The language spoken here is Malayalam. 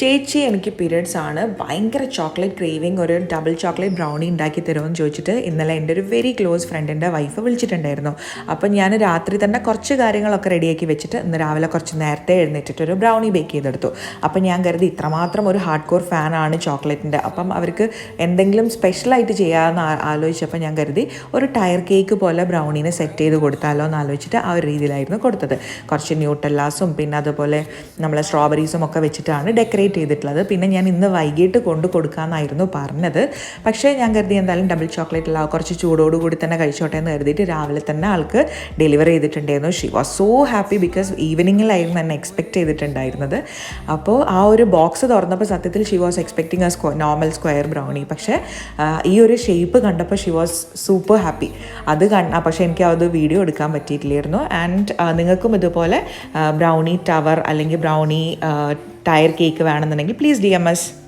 ചേച്ചി എനിക്ക് പീരിയഡ്സ് ആണ്. ഭയങ്കര ചോക്ലേറ്റ് ക്രേവിങ് ഒരു ഡബിൾ ചോക്ലേറ്റ് ബ്രൗണി ഉണ്ടാക്കി തരുമെന്ന് ചോദിച്ചിട്ട് ഇന്നലെ എന്റെ ഒരു വെരി ക്ലോസ് ഫ്രണ്ടിന്റെ വൈഫ് വിളിച്ചിട്ടുണ്ടായിരുന്നു. അപ്പം ഞാൻ രാത്രി തന്നെ കുറച്ച് കാര്യങ്ങളൊക്കെ റെഡിയാക്കി വെച്ചിട്ട് ഇന്ന് രാവിലെ കുറച്ച് നേരത്തെ എഴുന്നേറ്റിട്ട് ഒരു ബ്രൗണി ബേക്ക് ചെയ്തെടുത്തു. അപ്പം ഞാൻ കരുതി ഇത്രമാത്രം ഒരു ഹാർഡ് കോർ ഫാനാണ് ചോക്ലേറ്റിന്റെ അപ്പം അവർക്ക് എന്തെങ്കിലും സ്പെഷ്യലായിട്ട് ചെയ്യാമെന്ന് ആലോചിച്ചപ്പോൾ ഞാൻ കരുതി ഒരു ടയർ കേക്ക് പോലെ ബ്രൗണീനെ സെറ്റ് ചെയ്ത് കൊടുത്താലോ എന്ന് ആലോചിച്ചിട്ട് ആ ഒരു രീതിയിലായിരുന്നു കൊടുത്തത്. കുറച്ച് ന്യൂട്ടല്ലാസും പിന്നെ അതുപോലെ നമ്മളെ സ്ട്രോബെറീസും ഒക്കെ വെച്ചിട്ടാണ് ഡെക്കറേറ്റ് ചെയ്തിട്ടുള്ളത്. പിന്നെ ഞാൻ ഇന്ന് വൈകിട്ട് കൊണ്ട് കൊടുക്കാമെന്നായിരുന്നു പറഞ്ഞത്. പക്ഷേ ഞാൻ കരുതി എന്തായാലും ഡബിൾ ചോക്ലേറ്റ് അല്ല കുറച്ച് ചൂടോട് കൂടി തന്നെ കഴിച്ചോട്ടെ എന്ന് കരുതിയിട്ട് രാവിലെ തന്നെ ആൾക്ക് ഡെലിവറി ചെയ്തിട്ടുണ്ടായിരുന്നു. She was so happy because ഈവനിങ്ങിലായിരുന്നു എന്നെ എക്സ്പെക്റ്റ് ചെയ്തിട്ടുണ്ടായിരുന്നത്. അപ്പോൾ ആ ഒരു ബോക്സ് തുറന്നപ്പോൾ സത്യത്തിൽ she was expecting a സ്ക്വ normal square brownie പക്ഷേ ഈ ഒരു ഷേപ്പ് കണ്ടപ്പോൾ ഷീ വാസ് സൂപ്പർ ഹാപ്പി അത് കണ്ട പക്ഷേ എനിക്ക് അത് വീഡിയോ എടുക്കാൻ പറ്റിയിട്ടില്ലായിരുന്നു. ആൻഡ് നിങ്ങൾക്കും ഇതുപോലെ ബ്രൗണി ടവർ അല്ലെങ്കിൽ ബ്രൗണി ടയർ കേക്ക് വേണമെന്നുണ്ടെങ്കിൽ പ്ലീസ് ഡി എം എസ്